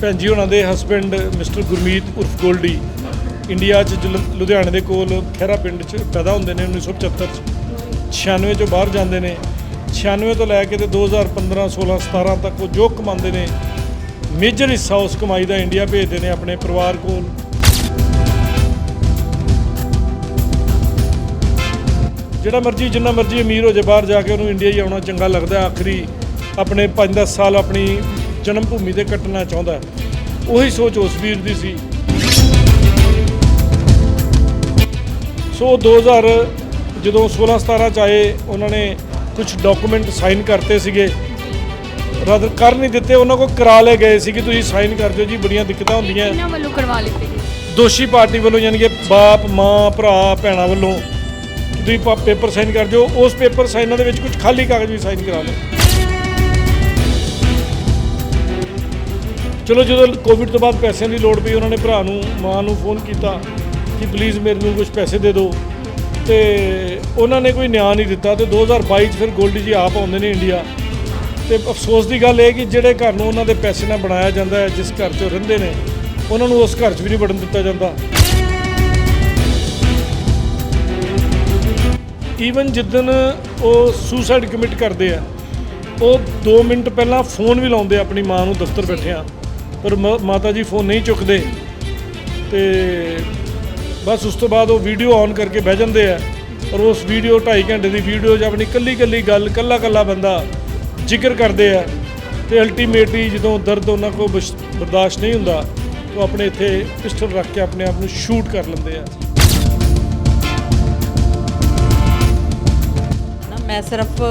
ਭੈਣ ਜੀ, ਉਹਨਾਂ ਦੇ ਹਸਬੰਡ ਮਿਸਟਰ ਗੁਰਮੀਤ ਉਰਫ ਗੋਲਡੀ ਇੰਡੀਆ 'ਚ ਜਲ- ਲੁਧਿਆਣੇ ਦੇ ਕੋਲ ਖਹਿਰਾ ਪਿੰਡ 'ਚ ਪੈਦਾ ਹੁੰਦੇ ਨੇ 1975 'ਚ। 96 'ਚੋਂ ਬਾਹਰ ਜਾਂਦੇ ਨੇ। 96 ਤੋਂ ਲੈ ਕੇ ਤੇ 2015 16 17 ਤੱਕ ਉਹ ਜੋ ਕਮਾਉਂਦੇ ਨੇ ਮੇਜਰ ਹਿੱਸਾ ਉਸ ਕਮਾਈ ਦਾ ਇੰਡੀਆ ਭੇਜਦੇ ਨੇ ਆਪਣੇ ਪਰਿਵਾਰ ਕੋਲ। ਜਿਹੜਾ ਮਰਜ਼ੀ, ਜਿੰਨਾ ਮਰਜ਼ੀ ਅਮੀਰ ਹੋ ਜਾਏ, ਬਾਹਰ ਜਾ ਕੇ ਉਹਨੂੰ ਇੰਡੀਆ ਹੀ ਆਉਣਾ ਚੰਗਾ ਲੱਗਦਾ ਆਖਰੀ ਆਪਣੇ 5-10 ਸਾਲ ਆਪਣੀ ਜਨਮ ਭੂਮੀ ਤੇ ਕੱਟਣਾ ਚਾਹੁੰਦਾ। ਉਹੀ ਸੋਚ ਉਸ ਵੀਰ ਦੀ ਸੀ। ਸੋ 2000 ਜਦੋਂ 16-17 ਚ ਆਏ ਉਹਨਾਂ ਨੇ ਕੁਝ ਡਾਕੂਮੈਂਟ ਸਾਈਨ ਕਰਤੇ ਸੀਗੇ। ਰਦ ਕਰ ਨਹੀਂ ਦਿੱਤੇ ਉਹਨਾਂ ਕੋਲ ਕਰਾ ਲਏ ਗਏ ਸੀ ਕਿ ਤੁਸੀਂ ਸਾਈਨ ਕਰ ਦਿਓ ਜੀ ਬੜੀਆਂ ਦਿੱਕਤਾਂ ਹੁੰਦੀਆਂ। ਇਹਨਾਂ ਵੱਲੋਂ ਕਰਵਾ ਲਿੱਤੇ ਦੋਸ਼ੀ ਪਾਰਟੀ ਵੱਲੋਂ ਯਾਨੀ ਕਿ ਬਾਪ ਮਾਂ ਭਰਾ ਭੈਣਾਂ ਵੱਲੋਂ ਤੁਸੀਂ ਪੇਪਰ ਸਾਈਨ ਕਰ ਦਿਓ। ਉਸ ਪੇਪਰ ਸਾਈਨਾਂ ਦੇ ਵਿੱਚ ਕੁਝ ਖਾਲੀ ਕਾਗਜ਼ ਵੀ ਸਾਈਨ ਕਰਾ ਲਓ। ਚਲੋ ਜਦੋਂ ਕੋਵਿਡ ਤੋਂ ਬਾਅਦ ਪੈਸਿਆਂ ਦੀ ਲੋੜ ਪਈ, ਉਹਨਾਂ ਨੇ ਭਰਾ ਨੂੰ, ਮਾਂ ਨੂੰ ਫੋਨ ਕੀਤਾ ਕਿ ਪਲੀਜ਼ ਮੇਰੇ ਨੂੰ ਕੁਝ ਪੈਸੇ ਦੇ ਦਿਓ। ਤੇ ਉਹਨਾਂ ਨੇ ਕੋਈ ਨਿਆਂ ਨਹੀਂ ਦਿੱਤਾ ਤੇ 2022 ਚ ਫਿਰ ਗੋਲਡੀ ਜੀ ਆਪ ਆਉਂਦੇ ਨੇ ਇੰਡੀਆ ਤੇ ਅਫਸੋਸ ਦੀ ਗੱਲ ਇਹ ਕਿ ਜਿਹੜੇ ਘਰ ਨੂੰ ਉਹਨਾਂ ਦੇ ਪੈਸੇ ਨਾਲ ਬਣਾਇਆ ਜਾਂਦਾ ਹੈ, ਜਿਸ ਘਰ 'ਚ ਉਹ ਰਹਿੰਦੇ ਨੇ, ਉਹਨਾਂ ਨੂੰ ਉਸ ਘਰ 'ਚ ਵੀ ਨਹੀਂ ਵੜਨ ਦਿੱਤਾ ਜਾਂਦਾ। ਈਵਨ ਜਿੱਦਨ ਉਹ ਸੁਸਾਈਡ ਕਮਿਟ ਕਰਦੇ ਆ, ਉਹ 2 ਮਿੰਟ ਪਹਿਲਾਂ ਫੋਨ ਵੀ ਲਾਉਂਦੇ ਆਪਣੀ ਮਾਂ ਨੂੰ ਦਫ਼ਤਰ ਬੈਠਿਆਂ। ਪਰ ਮ- ਮਾਤਾ ਜੀ ਫੋਨ ਨਹੀਂ ਚੁੱਕਦੇ। ਤੇ ਬਸ ਉਸ ਤੋਂ ਬਾਅਦ ਉਹ ਵੀਡੀਓ ਔਨ ਕਰਕੇ ਬਹਿ ਜਾਂਦੇ ਆ। ਔਰ ਉਸ ਵੀਡੀਓ 2.5 ਘੰਟੇ ਦੀ ਵੀਡੀਓ 'ਚ ਆਪਣੀ ਕੱਲੀ ਕੱਲੀ ਗੱਲ, ਕੱਲਾ ਕੱਲਾ ਬੰਦਾ ਜ਼ਿਕਰ ਕਰਦੇ ਆ। ਤੇ ਅਲਟੀਮੇਟਲੀ ਜਦੋਂ ਦਰਦ ਉਹਨਾਂ ਕੋਲ ਬਸ਼- ਬਰਦਾਸ਼ਤ ਨਹੀਂ ਹੁੰਦਾ, ਉਹ ਆਪਣੇ ਇੱਥੇ ਪਿਸਟਲ ਰੱਖ ਕੇ ਆਪਣੇ ਆਪ ਨੂੰ ਸ਼ੂਟ ਕਰ ਲੈਂਦੇ ਆ। ਨਾ, ਮੈਂ ਸਿਰਫ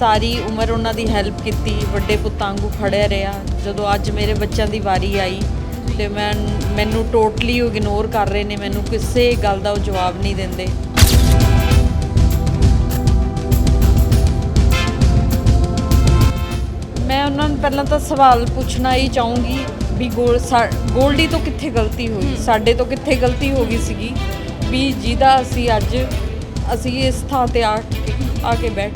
ਸਾਰੀ ਉਮਰ ਉਹਨਾਂ ਦੀ ਹੈਲਪ ਕੀਤੀ ਵੱਡੇ ਪੁੱਤਾਂ ਵਾਂਗੂ ਖੜਿਆ ਰਿਹਾ। ਜਦੋਂ ਅੱਜ ਮੇਰੇ ਬੱਚਿਆਂ ਦੀ ਵਾਰੀ ਆਈ ਤੇ ਮੈਂ ਮੈਨੂੰ ਟੋਟਲੀ ਇਗਨੋਰ ਕਰ ਰਹੇ ਨੇ ਮੈਨੂੰ ਕਿਸੇ ਗੱਲ ਦਾ ਉਹ ਜਵਾਬ ਨਹੀਂ ਦਿੰਦੇ। ਮੈਂ ਉਹਨਾਂ ਨੂੰ ਪਹਿਲਾਂ ਤਾਂ ਸਵਾਲ ਪੁੱਛਣਾ ਹੀ ਚਾਹੂੰਗੀ ਵੀ ਗੋਲ ਗੋਲਡੀ ਤੋਂ ਕਿੱਥੇ ਗਲਤੀ ਹੋਈ? ਸਾਡੇ ਤੋਂ ਕਿੱਥੇ ਗਲਤੀ ਹੋ ਗਈ ਸੀਗੀ? ਵੀ ਜਿਹਦਾ ਅਸੀਂ ਅੱਜ ਅਸੀਂ ਇਸ ਥਾਂ ਤੇ ਆ ਕੇ ਆ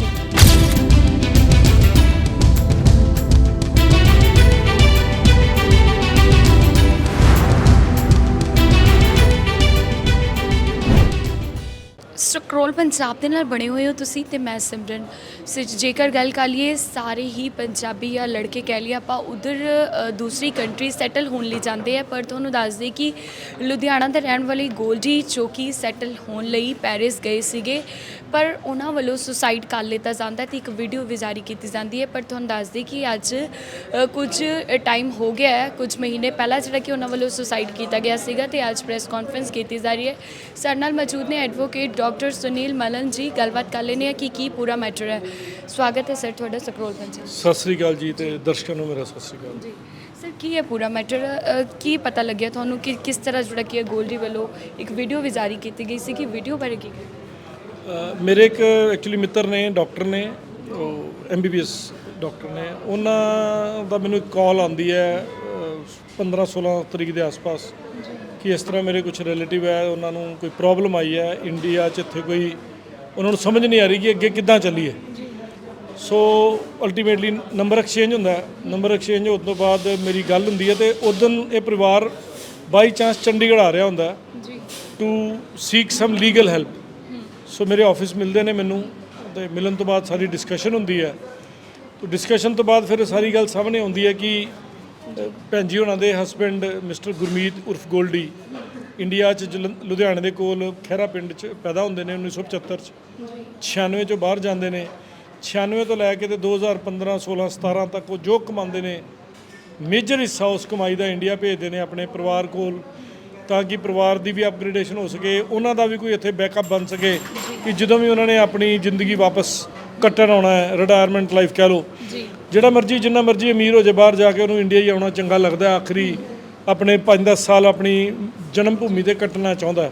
ਕੇ ਬੈਠੇ ਸਕਰੋਲ ਪੰਜਾਬ ਦੇ ਨਾਲ ਬਣੇ ਹੋਏ ਹੋ ਤੁਸੀਂ ਤੇ ਮੈਂ ਸਿਮਰਨ ਸਿਰ ਜੇਕਰ ਗੱਲ ਕਰ ਲਈਏ, ਸਾਰੇ ਹੀ ਪੰਜਾਬੀ ਜਾਂ ਲੜਕੇ ਕਹਿ ਲਈਏ ਆਪਾਂ ਉਧਰ ਦੂਸਰੀ ਕੰਟਰੀ ਸੈਟਲ ਹੋਣ ਲਈ ਜਾਂਦੇ ਆ, ਪਰ ਤੁਹਾਨੂੰ ਦੱਸ ਦੇ ਕਿ ਲੁਧਿਆਣਾ ਦੇ ਰਹਿਣ ਵਾਲੇ ਗੋਲਡੀ ਚੋਕੀ ਸੈਟਲ ਹੋਣ ਲਈ ਪੈਰਿਸ ਗਏ ਸੀਗੇ, ਪਰ ਉਹਨਾਂ ਵੱਲੋਂ ਸੁਸਾਈਡ ਕਰ ਲਿੱਤਾ ਜਾਂਦਾ ਹੈ ਤੇ ਇੱਕ ਵੀਡੀਓ ਵੀ ਜਾਰੀ ਕੀਤੀ ਜਾਂਦੀ ਹੈ, ਪਰ ਤੁਹਾਨੂੰ ਦੱਸ ਦੇ ਕਿ ਅੱਜ ਕੁਝ ਟਾਈਮ ਹੋ ਗਿਆ ਹੈ, ਕੁਝ ਮਹੀਨੇ ਪਹਿਲਾਂ ਜਿਹੜਾ ਕਿ ਉਹਨਾਂ ਵੱਲੋਂ ਸੁਸਾਈਡ ਕੀਤਾ ਗਿਆ ਸੀਗਾ ਤੇ ਅੱਜ ਪ੍ਰੈਸ ਕਾਨਫਰੰਸ ਕੀਤੀ ਜਾ ਰਹੀ ਹੈ। ਸਾਡੇ ਨਾਲ ਮੌਜੂਦ ਨੇ ਐਡਵੋਕੇਟ ਡਾਕਟਰ ਸੁਨੀਲ ਮਲਨ ਜੀ ਗੱਲਬਾਤ ਕਰ ਲੈਣੇ ਆ ਕਿ ਕੀ ਪੂਰਾ ਮੈਟਰ ਹੈ। ਸਵਾਗਤ ਹੈ ਸਰ ਤੁਹਾਡਾ ਸਕਰੋਲ ਪੰਜਾਬ ਸਤਿ ਸ੍ਰੀ ਅਕਾਲ ਜੀ ਤੇ ਦਰਸ਼ਕਾਂ ਨੂੰ ਮੇਰਾ ਸਤਿ ਸ੍ਰੀ ਅਕਾਲ। ਜੀ। ਸਰ ਕੀ ਹੈ ਪੂਰਾ ਮੈਟਰ? ਕੀ ਪਤਾ ਲੱਗਿਆ ਤੁਹਾਨੂੰ ਕਿ ਕਿਸ ਤਰ੍ਹਾਂ ਜਿਹੜਾ ਕਿ ਇਹ ਗੋਲਡੀ ਵੱਲੋਂ ਇੱਕ ਵੀਡੀਓ ਵੀ ਜਾਰੀ ਕੀਤੀ ਗਈ ਸੀ? ਕਿ ਵੀਡੀਓ ਬਾਰੇ ਕੀ? ਮੇਰੇ ਇੱਕ ਐਕਚੁਅਲੀ ਮਿੱਤਰ ਨੇ ਡਾਕਟਰ ਨੇ ਉਹ ਐਮਬੀਬੀਐਸ ਡਾਕਟਰ ਨੇ ਉਹਨਾਂ ਦਾ ਮੈਨੂੰ ਇੱਕ ਕਾਲ ਆਉਂਦੀ ਹੈ 15 16 ਤਰੀਕ ਦੇ ਆਸ-ਪਾਸ। ਕਿ ਇਸ ਤਰ੍ਹਾਂ ਮੇਰੇ ਕੁਝ ਰਿਲੇਟਿਵ ਹੈ ਉਹਨਾਂ ਨੂੰ ਕੋਈ ਪ੍ਰੋਬਲਮ ਆਈ ਹੈ ਇੰਡੀਆ 'ਚ ਇੱਥੇ ਕੋਈ ਉਹਨਾਂ ਨੂੰ ਸਮਝ ਨਹੀਂ ਆ ਰਹੀ ਕਿ ਅੱਗੇ ਕਿੱਦਾਂ ਚੱਲੀਏ। ਸੋ ਅਲਟੀਮੇਟਲੀ ਨੰਬਰ ਐਕਸਚੇਂਜ ਹੁੰਦਾ ਨੰਬਰ ਐਕਸਚੇਂਜ ਹੋਣ ਤੋਂ ਬਾਅਦ ਮੇਰੀ ਗੱਲ ਹੁੰਦੀ ਹੈ ਤੇ ਉਦੋਂ ਇਹ ਪਰਿਵਾਰ ਬਾਈ ਚਾਂਸ ਚੰਡੀਗੜ੍ਹ ਆ ਰਿਹਾ ਹੁੰਦਾ ਜੀ। To seek some legal help so ਮੇਰੇ ਆਫਿਸ ਮਿਲਦੇ ਨੇ ਮੈਨੂੰ ਤੇ ਮਿਲਣ ਤੋਂ ਬਾਅਦ ਸਾਰੀ ਡਿਸਕਸ਼ਨ ਹੁੰਦੀ ਹੈ। ਤੇ ਡਿਸਕਸ਼ਨ ਤੋਂ ਬਾਅਦ ਫਿਰ ਸਾਰੀ ਗੱਲ ਸਾਹਮਣੇ ਆਉਂਦੀ ਹੈ ਕਿ ਭੈਣ ਜੀ, ਉਹਨਾਂ ਦੇ ਹਸਬੰਡ ਮਿਸਟਰ ਗੁਰਮੀਤ ਉਰਫ ਗੋਲਡੀ ਇੰਡੀਆ 'ਚ ਜਲ- ਲੁਧਿਆਣੇ ਦੇ ਕੋਲ ਖਹਿਰਾ ਪਿੰਡ 'ਚ ਪੈਦਾ ਹੁੰਦੇ ਨੇ 1975 'ਚ। 96 'ਚੋਂ ਬਾਹਰ ਜਾਂਦੇ ਨੇ। 96 ਤੋਂ ਲੈ ਕੇ ਤੇ 2015 16 17 ਤੱਕ ਉਹ ਜੋ ਕਮਾਉਂਦੇ ਨੇ ਮੇਜਰ ਹਿੱਸਾ ਉਸ ਕਮਾਈ ਦਾ ਇੰਡੀਆ ਭੇਜਦੇ ਨੇ ਆਪਣੇ ਪਰਿਵਾਰ ਕੋਲ, ਤਾਂ ਕਿ ਪਰਿਵਾਰ ਦੀ ਵੀ ਅਪਗ੍ਰੇਡੇਸ਼ਨ ਹੋ ਸਕੇ, ਉਹਨਾਂ ਦਾ ਵੀ ਕੋਈ ਇੱਥੇ ਬੈਕਅਪ ਬਣ ਸਕੇ, ਕਿ ਜਦੋਂ ਵੀ ਉਹਨਾਂ ਨੇ ਆਪਣੀ ਜ਼ਿੰਦਗੀ ਵਾਪਸ ਕੱਟਣ ਆਉਣਾ ਹੈ ਰਿਟਾਇਰਮੈਂਟ ਲਾਈਫ ਕਹਿ ਲਓ ਜਿਹੜਾ ਮਰਜ਼ੀ, ਜਿੰਨਾ ਮਰਜ਼ੀ ਅਮੀਰ ਹੋ ਜਾਏ, ਬਾਹਰ ਜਾ ਕੇ ਉਹਨੂੰ ਇੰਡੀਆ ਹੀ ਆਉਣਾ ਚੰਗਾ ਲੱਗਦਾ ਆਖਰੀ ਆਪਣੇ 5-10 ਸਾਲ ਆਪਣੀ ਜਨਮ ਭੂਮੀ ਤੇ ਕੱਟਣਾ ਚਾਹੁੰਦਾ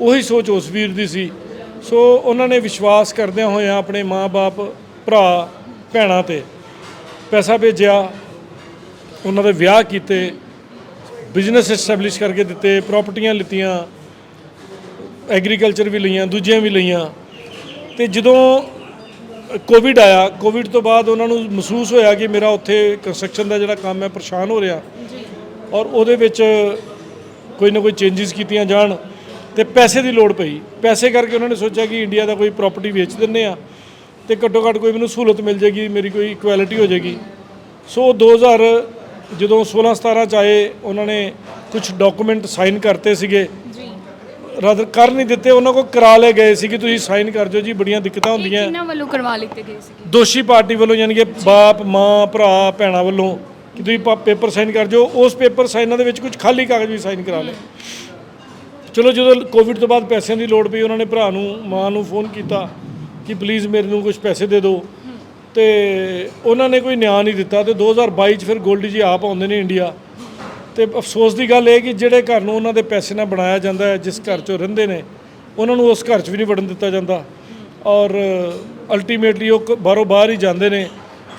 ਉਹੀ ਸੋਚ ਉਸ ਵੀਰ ਦੀ ਸੀ। ਸੋ ਉਹਨਾਂ ਨੇ ਵਿਸ਼ਵਾਸ ਕਰਦਿਆਂ ਹੋਇਆਂ ਆਪਣੇ ਮਾਂ-ਬਾਪ ਭਰਾ, ਭੈਣਾਂ ਤੇ ਪੈਸਾ ਭੇਜਿਆ, ਉਹਨਾਂ ਦੇ ਵਿਆਹ ਕੀਤੇ ਬਿਜ਼ਨਸ ਐਸਟੈਬਲਿਸ਼ ਕਰਕੇ ਦਿੱਤੇ ਪ੍ਰਾਪਰਟੀਆਂ ਲਿੱਤੀਆਂ ਐਗਰੀਕਲਚਰ ਵੀ ਲਈਆਂ, ਦੂਜੀਆਂ ਵੀ ਲਈਆਂ। ਤੇ ਜਦੋਂ ਕੋਵਿਡ ਆਇਆ। ਕੋਵਿਡ ਤੋਂ ਬਾਅਦ ਉਹਨਾਂ ਨੂੰ ਮਹਿਸੂਸ ਹੋਇਆ ਕਿ ਮੇਰਾ ਉੱਥੇ ਕੰਸਟਰਕਸ਼ਨ ਦਾ ਜਿਹੜਾ ਕੰਮ ਹੈ ਪਰੇਸ਼ਾਨ ਹੋ ਰਿਹਾ। ਔਰ ਉਹਦੇ ਵਿੱਚ ਕੋਈ ਨਾ ਕੋਈ ਚੇਂਜਸ ਕੀਤੀਆਂ ਜਾਣ ਤੇ ਪੈਸੇ ਦੀ ਲੋੜ ਪਈ। ਪੈਸੇ ਕਰਕੇ ਉਹਨਾਂ ਨੇ ਸੋਚਿਆ ਕਿ ਇੰਡੀਆ ਦਾ ਕੋਈ ਪ੍ਰਾਪਰਟੀ ਵੇਚ ਦਿੰਨੇ ਆ ਤੇ ਘੱਟੋ ਘੱਟ ਕੋਈ ਮੈਨੂੰ ਸਹੂਲਤ ਮਿਲ ਜੇਗੀ ਮੇਰੀ ਕੋਈ ਇਕੁਐਲਿਟੀ ਹੋ ਜੇਗੀ ਸੋ 2000 ਜਦੋਂ 16 17 ਚ ਆਏ ਉਹਨਾਂ ਨੇ ਕੁਝ ਡਾਕੂਮੈਂਟ ਸਾਈਨ ਕਰਤੇ ਸੀਗੇ। ਜੀ ਰਾਦਰ ਕਰ ਨਹੀਂ ਦਿੱਤੇ ਉਹਨਾਂ ਕੋਲ ਕਰਾ ਲਏ ਗਏ ਸੀ ਕਿ ਤੁਸੀਂ ਸਾਈਨ ਕਰ ਦਿਓ ਜੀ ਬੜੀਆਂ ਦਿੱਕਤਾਂ ਇਹ ਹੁੰਦੀਆਂ। ਕਿਹਨਾਂ ਵੱਲੋਂ ਕਰਵਾ ਲਿੱਤੇ ਗਏ ਸੀਗੇ। ਦੋਸ਼ੀ ਪਾਰਟੀ ਵੱਲੋਂ ਯਾਨੀ ਕਿ ਬਾਪ ਮਾਂ ਭਰਾ ਭੈਣਾਂ ਵੱਲੋਂ ਕਿ ਤੁਸੀਂ ਪਾ- ਪੇਪਰ ਸਾਈਨ ਕਰ ਦਿਓ ਉਸ ਪੇਪਰ ਸਾਈਨਾਂ ਦੇ ਵਿੱਚ ਕੁਝ ਖਾਲੀ ਕਾਗਜ਼ ਵੀ ਸਾਈਨ ਕਰਾ ਲਏ। ਚਲੋ ਜਦੋਂ ਕੋਵਿਡ ਤੋਂ ਬਾਅਦ ਪੈਸਿਆਂ ਦੀ ਲੋੜ ਪਈ ਉਹਨਾਂ ਨੇ ਭਰਾ ਨੂੰ ਮਾਂ ਨੂੰ ਫੋਨ ਕੀਤਾ ਕਿ ਪਲੀਜ਼ ਮੇਰੇ ਨੂੰ ਕੁਝ ਪੈਸੇ ਦੇ ਦਿਓ। ਤੇ ਉਹਨਾਂ ਨੇ ਕੋਈ ਨਿਆਂ ਨਹੀਂ ਦਿੱਤਾ ਤੇ 2022 ਚ ਫਿਰ ਗੋਲਡੀ ਜੀ ਆਪ ਆਉਂਦੇ ਨੇ ਇੰਡੀਆ ਤੇ ਅਫਸੋਸ ਦੀ ਗੱਲ ਇਹ ਕਿ ਜਿਹੜੇ ਘਰ ਨੂੰ ਉਹਨਾਂ ਦੇ ਪੈਸੇ ਨਾਲ ਬਣਾਇਆ ਜਾਂਦਾ ਹੈ ਜਿਸ ਘਰ 'ਚ ਰਹਿੰਦੇ ਨੇ ਉਹਨਾਂ ਨੂੰ ਉਸ ਘਰ 'ਚ ਵੀ ਨਹੀਂ ਵੜਨ ਦਿੱਤਾ ਜਾਂਦਾ। ਔਰ ਅਲਟੀਮੇਟਲੀ ਉਹ ਬਾਹਰੋਂ ਬਾਹਰ ਹੀ ਜਾਂਦੇ ਨੇ।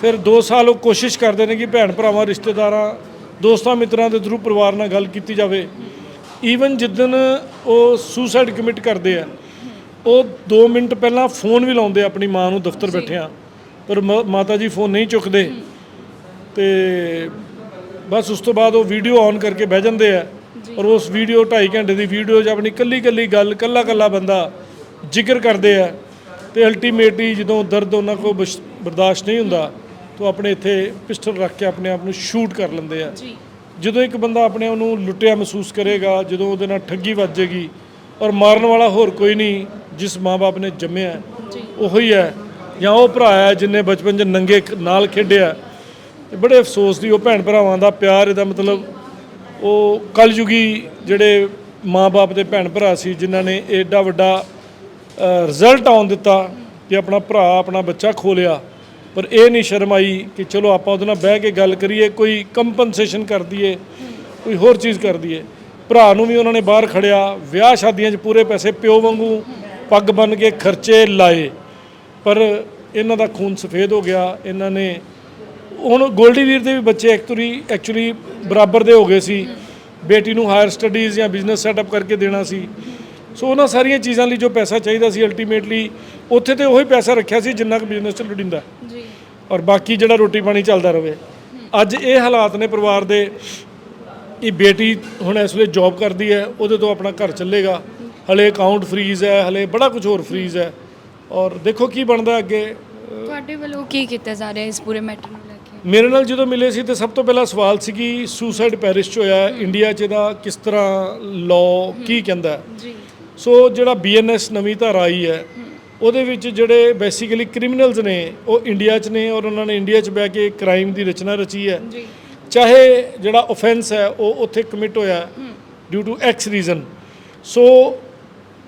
ਫਿਰ 2 ਸਾਲ ਉਹ ਕੋਸ਼ਿਸ਼ ਕਰਦੇ ਨੇ ਕਿ ਭੈਣ ਭਰਾਵਾਂ ਰਿਸ਼ਤੇਦਾਰਾਂ ਦੋਸਤਾਂ ਮਿੱਤਰਾਂ ਦੇ ਥਰੂ ਪਰਿਵਾਰ ਨਾਲ ਗੱਲ ਕੀਤੀ ਜਾਵੇ। ਈਵਨ ਜਿੱਦਨ ਉਹ ਸੁਸਾਈਡ ਕਮਿਟ ਕਰਦੇ ਆ ਉਹ 2 ਮਿੰਟ ਪਹਿਲਾਂ ਫੋਨ ਵੀ ਲਾਉਂਦੇ ਆਪਣੀ ਮਾਂ ਨੂੰ ਦਫ਼ਤਰ ਬੈਠਿਆਂ। ਪਰ ਮਾਤਾ ਜੀ ਫੋਨ ਨਹੀਂ ਚੁੱਕਦੇ। ਤੇ ਬਸ ਉਸ ਤੋਂ ਬਾਅਦ ਉਹ ਵੀਡੀਓ ਔਨ ਕਰਕੇ ਬਹਿ ਜਾਂਦੇ ਆ। ਔਰ ਉਸ ਵੀਡੀਓ 2.5 ਘੰਟੇ ਦੀ ਵੀਡੀਓ 'ਚ ਆਪਣੀ ਕੱਲੀ ਕੱਲੀ ਗੱਲ ਕੱਲਾ ਕੱਲਾ ਬੰਦਾ ਜ਼ਿਕਰ ਕਰਦੇ ਆ। ਤੇ ਅਲਟੀਮੇਟਲੀ ਜਦੋਂ ਦਰਦ ਉਹਨਾਂ ਕੋਲ ਬਰਦਾਸ਼ਤ ਨਹੀਂ ਹੁੰਦਾ ਤਾਂ ਆਪਣੇ ਇੱਥੇ ਪਿਸਟਲ ਰੱਖ ਕੇ ਆਪਣੇ ਆਪ ਨੂੰ ਸ਼ੂਟ ਕਰ ਲੈਂਦੇ ਆ। ਜਦੋਂ ਇੱਕ ਬੰਦਾ ਆਪਣੇ ਆਪ ਨੂੰ ਲੁੱਟਿਆ ਮਹਿਸੂਸ ਕਰੇਗਾ ਜਦੋਂ ਉਹਦੇ ਨਾਲ ਠੱਗੀ ਵੱਜੇਗੀ ਔਰ ਮਾਰਨ ਵਾਲਾ ਹੋਰ ਕੋਈ ਨਹੀਂ ਜਿਸ ਮਾਂ-ਬਾਪ ਨੇ ਜੰਮਿਆ ਉਹੀ ਹੈ। ਜਾਂ ਉਹ ਭਰਾ ਹੈ ਜਿਨੇ ਬਚਪਨ 'ਚ ਨੰਗੇ ਨਾਲ ਖੇਡਿਆ ਤੇ ਬੜੇ ਅਫਸੋਸ ਦੀ, ਉਹ ਭੈਣ ਭਰਾਵਾਂ ਦਾ ਪਿਆਰ, ਇਹਦਾ ਮਤਲਬ ਉਹ ਕਲਯੁਗੀ ਜਿਹੜੇ ਮਾਂ-ਬਾਪ ਦੇ ਭੈਣ ਭਰਾ ਸੀ, ਜਿਨ੍ਹਾਂ ਨੇ ਏਡਾ ਵੱਡਾ ਰਿਜ਼ਲਟ ਆਉਣ ਦਿੱਤਾ ਕਿ ਆਪਣਾ ਭਰਾ, ਆਪਣਾ ਬੱਚਾ ਖੋ ਲਿਆ। ਪਰ ਇਹ ਨਹੀਂ ਸ਼ਰਮ ਆਈ ਕਿ ਚਲੋ ਆਪਾਂ ਉਹਦੇ ਨਾਲ ਬਹਿ ਕੇ ਗੱਲ ਕਰੀਏ, ਕੋਈ ਕੰਪਨਸੇਸ਼ਨ ਕਰ ਦਈਏ, ਕੋਈ ਹੋਰ ਚੀਜ਼ ਕਰ ਦਈਏ। ਭਰਾ ਨੂੰ ਵੀ ਉਹਨਾਂ ਨੇ ਬਾਹਰ ਖੜਿਆ, ਵਿਆਹ ਸ਼ਾਦੀਆਂ 'ਚ ਪੂਰੇ ਪੈਸੇ ਪਿਓ ਵਾਂਗੂ ਪੱਗ ਬੰਨ ਕੇ ਖਰਚੇ ਲਾਏ। ਪਰ ਇਹਨਾਂ ਦਾ ਖੂਨ ਸਫੇਦ ਹੋ ਗਿਆ, ਇਹਨਾਂ ਨੇ ਹੁਣ ਗੋਲਡੀ ਵੀਰ ਦੇ ਵੀ ਬੱਚੇ ਐਕਚੁਅਲੀ ਐਕਚੁਅਲੀ ਬਰਾਬਰ ਦੇ ਹੋ ਗਏ ਸੀ। ਬੇਟੀ ਨੂੰ ਹਾਇਰ ਸਟੱਡੀਜ਼ ਜਾਂ ਬਿਜ਼ਨਸ ਸੈਟਅਪ ਕਰਕੇ ਦੇਣਾ ਸੀ। ਸੋ ਉਹਨਾਂ ਸਾਰੀਆਂ ਚੀਜ਼ਾਂ ਲਈ ਜੋ ਪੈਸਾ ਚਾਹੀਦਾ ਸੀ ਅਲਟੀਮੇਟਲੀ ਉੱਥੇ ਤੇ ਉਹੀ ਪੈਸਾ ਰੱਖਿਆ ਸੀ ਜਿੰਨਾ ਕੁ ਬਿਜ਼ਨਸ ਚ ਲੋੜੀਂਦਾ। ਜੀ। ਔਰ ਬਾਕੀ ਜਿਹੜਾ ਰੋਟੀ ਪਾਣੀ ਚੱਲਦਾ ਰਵੇ। ਅੱਜ ਇਹ ਹਾਲਾਤ ਨੇ ਪਰਿਵਾਰ ਦੇ ਕਿ ਬੇਟੀ ਹੁਣ ਇਸ ਵੇਲੇ ਜੌਬ ਕਰਦੀ ਹੈ ਉਹਦੇ ਤੋਂ ਆਪਣਾ ਘਰ ਚੱਲੇਗਾ। ਹਲੇ ਅਕਾਊਂਟ ਫਰੀਜ਼ ਹੈ ਹਲੇ ਬੜਾ ਕੁਝ ਹੋਰ ਫਰੀਜ਼ ਹੈ। ਔਰ ਦੇਖੋ ਕੀ ਬਣਦਾ ਅੱਗੇ। ਤੁਹਾਡੇ ਵੱਲੋਂ ਕੀ ਕੀਤਾ ਜਾ ਰਿਹਾ ਇਸ ਪੂਰੇ ਮੈਟਰ ਨੂੰ ਲੈ ਕੇ? ਮੇਰੇ ਨਾਲ ਜਦੋਂ ਮਿਲੇ ਸੀ ਤੇ ਸਭ ਤੋਂ ਪਹਿਲਾ ਸਵਾਲ ਸੀ ਕਿ ਸੁਸਾਈਡ ਪੈਰਿਸ 'ਚ ਹੋਇਆ ਇੰਡੀਆ 'ਚ ਇਹਦਾ ਕਿਸ ਤਰ੍ਹਾਂ ਲਾਅ ਕੀ ਕਹਿੰਦਾ। ਜੀ। ਸੋ ਜਿਹੜਾ ਬੀਐਨਐਸ ਨਵੀਂ ਧਾਰਾ ਆਈ ਹੈ ਉਹਦੇ ਵਿੱਚ ਜਿਹੜੇ ਬੇਸਿਕਲੀ ਕ੍ਰਿਮੀਨਲਸ ਨੇ ਉਹ ਇੰਡੀਆ 'ਚ ਨੇ ਔਰ ਉਹਨਾਂ ਨੇ ਇੰਡੀਆ 'ਚ ਬਹਿ ਕੇ ਕ੍ਰਾਈਮ ਦੀ ਰਚਨਾ ਰਚੀ ਹੈ। ਜੀ। ਚਾਹੇ ਜਿਹੜਾ ਆਫੈਂਸ ਹੈ ਉਹ ਉੱਥੇ ਕਮਿਟ ਹੋਇਆ due to X reason so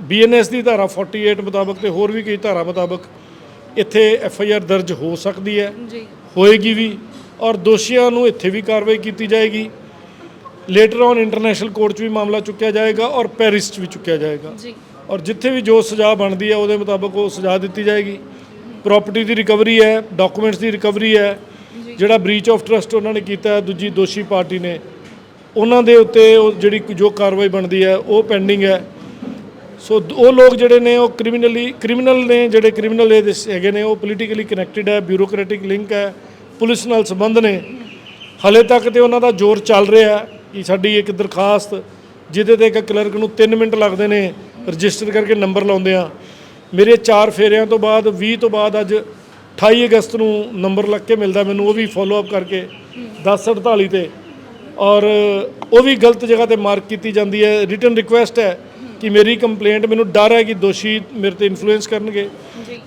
BNS ਦੀ ਧਾਰਾ 48 ਮੁਤਾਬਕ ਤੇ ਹੋਰ ਵੀ ਕਈ ਧਾਰਾ ਮੁਤਾਬਕ ਇੱਥੇ ਐਫ ਆਈ ਆਰ ਦਰਜ ਹੋ ਸਕਦੀ ਹੈ। ਜੀ। ਹੋਏਗੀ ਵੀ ਔਰ ਦੋਸ਼ੀਆਂ ਨੂੰ ਇੱਥੇ ਵੀ ਕਾਰਵਾਈ ਕੀਤੀ ਜਾਏਗੀ। ਲੇਟਰ ਔਨ ਇੰਟਰਨੈਸ਼ਨਲ ਕੋਰਟ 'ਚ ਵੀ ਮਾਮਲਾ ਚੁੱਕਿਆ ਜਾਏਗਾ ਔਰ ਪੈਰਿਸ 'ਚ ਵੀ ਚੁੱਕਿਆ ਜਾਏਗਾ। ਜੀ। ਔਰ ਜਿੱਥੇ ਵੀ ਜੋ ਸਜ਼ਾ ਬਣਦੀ ਹੈ ਉਹਦੇ ਮੁਤਾਬਕ ਉਹ ਸਜ਼ਾ ਦਿੱਤੀ ਜਾਏਗੀ। ਪ੍ਰਾਪਰਟੀ ਦੀ ਰਿਕਵਰੀ ਹੈ ਡਾਕੂਮੈਂਟਸ ਦੀ ਰਿਕਵਰੀ ਹੈ। ਜਿਹੜਾ ਬ੍ਰੀਚ ਆਫ ਟਰਸਟ ਉਹਨਾਂ ਨੇ ਕੀਤਾ ਹੈ ਦੂਜੀ ਦੋਸ਼ੀ ਪਾਰਟੀ ਨੇ। ਉਹਨਾਂ ਦੇ ਉੱਤੇ ਉਹ ਜਿਹੜੀ ਜੋ ਕਾਰਵਾਈ ਬਣਦੀ ਹੈ ਉਹ ਪੈਂਡਿੰਗ ਹੈ। ਸੋ ਉਹ ਲੋਕ ਜਿਹੜੇ ਨੇ ਉਹ ਕ੍ਰਿਮੀਨਲੀ ਕ੍ਰਿਮੀਨਲ ਨੇ ਜਿਹੜੇ ਕ੍ਰਿਮੀਨਲ ਹੈਗੇ ਨੇ ਉਹ ਪੋਲੀਟੀਕਲੀ ਕਨੈਕਟਡ ਹੈ ਬਿਊਰੋਕ੍ਰੈਟਿਕ ਲਿੰਕ ਹੈ। ਪੁਲਿਸ ਨਾਲ ਸੰਬੰਧ ਨੇ। ਹਲੇ ਤੱਕ ਤੇ ਉਹਨਾਂ ਦਾ ਜ਼ੋਰ ਚੱਲ ਰਿਹਾ ਹੈ ਕਿ ਸਾਡੀ ਇੱਕ ਦਰਖਾਸਤ ਜਿਹਦੇ ਤੇ ਇੱਕ ਕਲਰਕ ਨੂੰ 3 ਮਿੰਟ ਲੱਗਦੇ ਨੇ ਰਜਿਸਟਰ ਕਰਕੇ ਨੰਬਰ ਲਾਉਂਦੇ ਆ। ਮੇਰੇ ਚਾਰ ਫੇਰਿਆਂ ਤੋਂ ਬਾਅਦ 20 ਤੋਂ ਬਾਅਦ ਅੱਜ 28 ਅਗਸਤ ਨੂੰ ਨੰਬਰ ਲੱਗ ਕੇ ਮਿਲਦਾ ਮੈਨੂੰ ਉਹ ਵੀ ਫੋਲੋ ਅਪ ਕਰਕੇ 1048 ਤੇ। ਔਰ ਉਹ ਵੀ ਗਲਤ ਜਗ੍ਹਾ ਤੇ ਮਾਰਕ ਕੀਤੀ ਜਾਂਦੀ ਹੈ। ਰਿਟਨ ਰਿਕੁਐਸਟ ਹੈ ਕਿ ਮੇਰੀ ਕੰਪਲੇਂਟ ਮੈਨੂੰ ਡਰ ਹੈ ਕਿ ਦੋਸ਼ੀ ਮੇਰੇ ਤੇ ਇਨਫਲੂਐਂਸ ਕਰਨਗੇ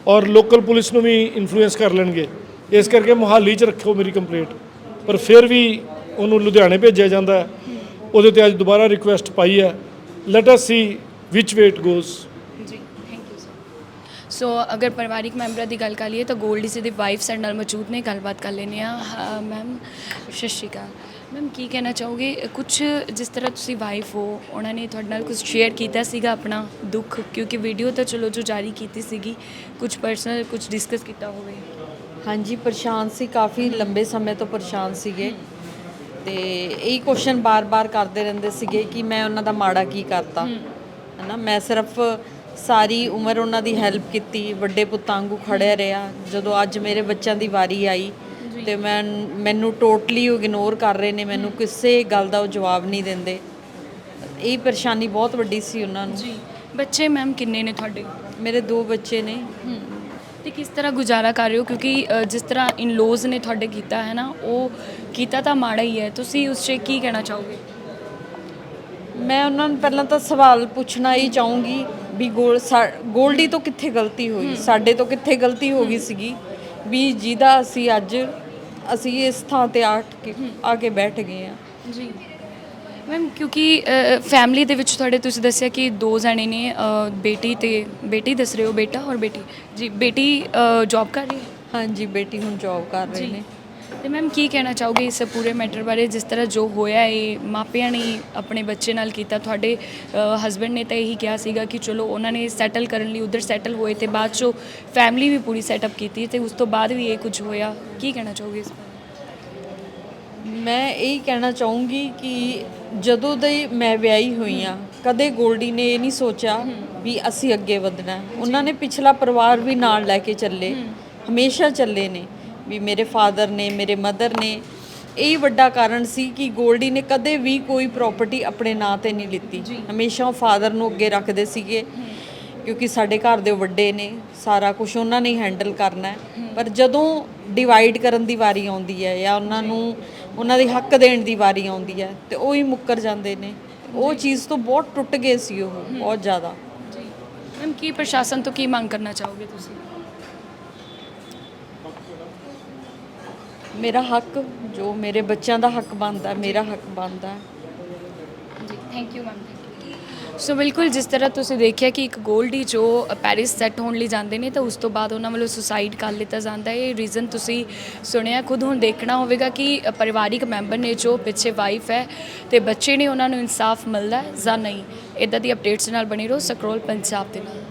ਔਰ ਲੋਕਲ ਪੁਲਿਸ ਨੂੰ ਵੀ ਇਨਫਲੂਐਂਸ ਕਰ ਲੈਣਗੇ। ਇਸ ਕਰਕੇ ਮੁਹਾਲੀ 'ਚ ਰੱਖਿਓ ਮੇਰੀ ਕੰਪਲੇਂਟ ਪਰ ਫਿਰ ਵੀ ਉਹਨੂੰ ਲੁਧਿਆਣੇ ਭੇਜਿਆ ਜਾਂਦਾ ਉਹਦੇ ਤੇ ਅੱਜ ਦੁਬਾਰਾ ਰਿਕੁਐਸਟ ਪਾਈ ਹੈ। Let us see which way it goes ji thank you sir so ਅਗਰ ਪਰਿਵਾਰਿਕ ਮੈਂਬਰਾਂ ਦੀ ਗੱਲ ਕਰ ਲਈਏ ਤਾਂ ਗੋਲਡੀ ਜੀ ਦੀ ਵਾਈਫ ਸਾਡੇ ਨਾਲ ਮੌਜੂਦ ਨੇ। ਗੱਲਬਾਤ ਕਰ ਲੈਂਦੇ ਆ ਮੈਮ ਸਤਿ ਸ਼੍ਰੀ ਅਕਾਲ। ਮੈਮ ਕੀ ਕਹਿਣਾ ਚਾਹੋਗੇ? ਕੁਝ ਜਿਸ ਤਰ੍ਹਾਂ ਤੁਸੀਂ ਵਾਈਫ ਹੋ, ਉਹਨਾਂ ਨੇ ਤੁਹਾਡੇ ਨਾਲ ਕੁਝ ਸ਼ੇਅਰ ਕੀਤਾ ਸੀਗਾ ਆਪਣਾ ਦੁੱਖ? ਕਿਉਂਕਿ ਵੀਡੀਓ ਤਾਂ ਚਲੋ ਜੋ ਜਾਰੀ ਕੀਤੀ ਸੀਗੀ ਕੁਝ ਪਰਸਨਲ ਕੁਝ ਡਿਸਕਸ ਕੀਤਾ ਹੋਵੇ। ਹਾਂਜੀ ਪਰੇਸ਼ਾਨ ਸੀ ਕਾਫੀ ਲੰਬੇ ਸਮੇਂ ਤੋਂ ਪਰੇਸ਼ਾਨ ਸੀਗੇ। ਤੇ ਇਹੀ ਕੁਐਸਚਨ ਬਾਰ-ਬਾਰ ਕਰਦੇ ਰਹਿੰਦੇ ਸੀਗੇ ਕਿ ਮੈਂ ਉਹਨਾਂ ਦਾ ਮਾੜਾ ਕੀ ਕਰਤਾ। ਹਨਾ ਮੈਂ ਸਿਰਫ ਸਾਰੀ ਉਮਰ ਉਹਨਾਂ ਦੀ ਹੈਲਪ ਕੀਤੀ ਵੱਡੇ ਪੁੱਤਾਂ ਵਾਂਗੂ ਖੜਿਆ ਰਿਹਾ। ਜਦੋਂ ਅੱਜ ਮੇਰੇ ਬੱਚਿਆਂ ਦੀ ਵਾਰੀ ਆਈ ਤੇ ਮੈਂ ਮੈਨੂੰ ਟੋਟਲੀ ਇਗਨੋਰ ਕਰ ਰਹੇ ਨੇ ਮੈਨੂੰ ਕਿਸੇ ਗੱਲ ਦਾ ਉਹ ਜਵਾਬ ਨਹੀਂ ਦਿੰਦੇ। ਇਹ ਪਰੇਸ਼ਾਨੀ ਬਹੁਤ ਵੱਡੀ ਸੀ ਉਹਨਾਂ ਨੂੰ। ਜੀ। ਬੱਚੇ ਮੈਮ ਕਿੰਨੇ ਨੇ ਤੁਹਾਡੇ? ਮੇਰੇ ਦੋ ਬੱਚੇ ਨੇ। ਤੇ ਕਿਸ ਤਰ੍ਹਾਂ ਗੁਜ਼ਾਰਾ ਕਰ ਰਹੇ ਹੋ? ਕਿਉਂਕਿ ਅ, ਜਿਸ ਤਰ੍ਹਾਂ ਇਨ ਲੋਜ਼ ਨੇ ਤੁਹਾਡੇ ਕੀਤਾ ਹੈ ਨਾ ਉਹ ਕੀਤਾ ਤਾਂ ਮਾੜਾ ਹੀ ਹੈ। ਤੁਸੀਂ ਉਸ 'ਚ ਕੀ ਕਹਿਣਾ ਚਾਹੋਗੇ? ਮੈਂ ਉਹਨਾਂ ਨੂੰ ਪਹਿਲਾਂ ਤਾਂ ਸਵਾਲ ਪੁੱਛਣਾ ਹੀ ਚਾਹੂੰਗੀ ਵੀ ਗੋਲ ਸਾ- ਗੋਲਡੀ ਤੋਂ ਕਿੱਥੇ ਗਲਤੀ ਹੋਈ? ਸਾਡੇ ਤੋਂ ਕਿੱਥੇ ਗਲਤੀ ਹੋ ਗਈ ਸੀਗੀ? ਵੀ ਜਿਹਦਾ ਅਸੀਂ ਅੱਜ ਅਸੀਂ ਇਸ ਥਾਂ ਤੇ ਆ ਕੇ ਆ ਕੇ ਬੈਠ ਗਏ ਆ ਜੀ। ਮੈਮ ਕਿਉਂਕਿ ਫੈਮਿਲੀ ਦੇ ਵਿੱਚ ਤੁਹਾਡੇ ਤੁਸੀਂ ਦੱਸਿਆ ਕਿ ਦੋ ਜਣੇ ਨੇ ਅ, ਬੇਟੀ ਤੇ ਬੇਟੀ ਦੱਸ ਰਹੇ ਹੋ ਬੇਟਾ ਔਰ ਬੇਟੀ। ਜੀ ਬੇਟੀ ਜੌਬ ਕਰ ਰਹੀ ਹੈ? ਹਾਂਜੀ ਬੇਟੀ ਹੁਣ ਜੌਬ ਕਰ ਰਹੇ ਨੇ। ਤੇ ਮੈਮ ਕੀ ਕਹਿਣਾ ਚਾਹੋਗੇ ਇਸ ਪੂਰੇ ਮੈਟਰ ਬਾਰੇ? ਜਿਸ ਤਰ੍ਹਾਂ ਜੋ ਹੋਇਆ ਇਹ ਮਾਪਿਆਂ ਨੇ ਆਪਣੇ ਬੱਚੇ ਨਾਲ ਕੀਤਾ ਤੁਹਾਡੇ ਹਸਬੰਡ ਨੇ ਤਾਂ ਇਹੀ ਕਿਹਾ ਸੀਗਾ ਕਿ ਚਲੋ ਉਹਨਾਂ ਨੇ ਸੈਟਲ ਕਰਨ ਲਈ ਉਧਰ ਸੈਟਲ ਹੋਏ ਤੇ ਬਾਅਦ ਚੋਂ ਫੈਮਿਲੀ ਵੀ ਪੂਰੀ ਸੈਟਅਪ ਕੀਤੀ ਤੇ ਉਸ ਤੋਂ ਬਾਅਦ ਵੀ ਇਹ ਕੁਝ ਹੋਇਆ। ਕੀ ਕਹਿਣਾ ਚਾਹੋਗੇ ਇਸ ਬਾਰੇ? ਮੈਂ ਇਹ ਕਹਿਣਾ ਚਾਹੂੰਗੀ ਕਿ ਜਦੋਂ ਦੇ ਮੈਂ ਵਿਆਹੀ ਹੋਈ ਆ ਕਦੇ ਗੋਲਡੀ ਨੇ ਇਹ ਨਹੀਂ ਸੋਚਿਆ ਵੀ ਅਸੀਂ ਅੱਗੇ ਵਧਣਾ। ਹੈ। ਉਹਨਾਂ ਨੇ ਪਿਛਲਾ ਪਰਿਵਾਰ ਵੀ ਨਾਲ ਲੈ ਕੇ ਚੱਲੇ ਹਮੇਸ਼ਾ ਚੱਲੇ ਨੇ ਵੀ ਮੇਰੇ ਫਾਦਰ ਨੇ ਮੇਰੇ ਮਦਰ ਨੇ। ਇਹ ਵੱਡਾ ਕਾਰਨ ਸੀ ਕਿ ਗੋਲਡੀ ਨੇ ਕਦੇ ਵੀ ਕੋਈ ਪ੍ਰਾਪਰਟੀ ਆਪਣੇ ਨਾਂ ਤੇ ਨਹੀਂ ਲਿੱਤੀ। ਹਮੇਸ਼ਾ ਉਹ ਫਾਦਰ ਨੂੰ ਅੱਗੇ ਰੱਖਦੇ ਸੀਗੇ ਕਿਉਂਕਿ ਸਾਡੇ ਘਰ ਦੇ ਵੱਡੇ ਨੇ ਸਾਰਾ ਕੁਝ ਉਹਨਾਂ ਨੇ ਹੈਂਡਲ ਕਰਨਾ ਹੈ। ਪਰ ਜਦੋਂ ਡਿਵਾਈਡ ਕਰਨ ਦੀ ਵਾਰੀ ਆਉਂਦੀ ਹੈ ਜਾਂ ਉਹਨਾਂ ਨੂੰ ਉਹਨਾਂ ਦੇ ਹੱਕ ਦੇਣ ਦੀ ਵਾਰੀ ਆਉਂਦੀ ਹੈ ਤੇ ਉਹ ਹੀ ਮੁੱਕਰ ਜਾਂਦੇ ਨੇ। ਉਹ ਚੀਜ਼ ਤੋਂ ਬਹੁਤ ਟੁੱਟ ਗਏ ਸੀ ਉਹ ਬਹੁਤ ਜ਼ਿਆਦਾ। ਜੀ। ਮੈਮ ਕੀ ਪ੍ਰਸ਼ਾਸਨ ਤੋਂ ਕੀ ਮੰਗ ਕਰਨਾ ਚਾਹੋਗੇ ਤੁਸੀਂ? ਮੇਰਾ ਹੱਕ ਜੋ ਮੇਰੇ ਬੱਚਿਆਂ ਦਾ ਹੱਕ ਬਣਦਾ ਮੇਰਾ ਹੱਕ ਬਣਦਾ। ਜੀ ਥੈਂਕ ਯੂ ਮੈਮ ਸੋ ਬਿਲਕੁਲ, ਜਿਸ ਤਰ੍ਹਾਂ ਤੁਸੀਂ ਦੇਖਿਆ ਕਿ ਇੱਕ ਗੋਲਡੀ ਜੋ ਪੈਰਿਸ ਸੈੱਟ ਹੋਣ ਲਈ ਜਾਂਦੇ ਨੇ, ਤਾਂ ਉਸ ਤੋਂ ਬਾਅਦ ਉਹਨਾਂ ਵੱਲੋਂ ਸੁਸਾਈਡ ਕਰ ਲਿੱਤਾ ਜਾਂਦਾ ਹੈ। ਇਹ ਰੀਜ਼ਨ ਤੁਸੀਂ ਸੁਣਿਆ, ਖੁਦ ਹੁਣ ਦੇਖਣਾ ਹੋਵੇਗਾ ਕਿ ਪਰਿਵਾਰਿਕ ਮੈਂਬਰ ਨੇ ਜੋ ਪਿੱਛੇ ਵਾਈਫ ਹੈ ਤੇ ਬੱਚੇ ਨੇ ਉਹਨਾਂ ਨੂੰ ਇਨਸਾਫ ਮਿਲਦਾ ਜਾਂ ਨਹੀਂ। ਇਦਾਂ ਦੀ ਅਪਡੇਟਸ ਨਾਲ ਬਣੀ ਰਹੋ। ਸਕਰੋਲ ਪੰਜਾਬ ਦੇ ਨਾਲ।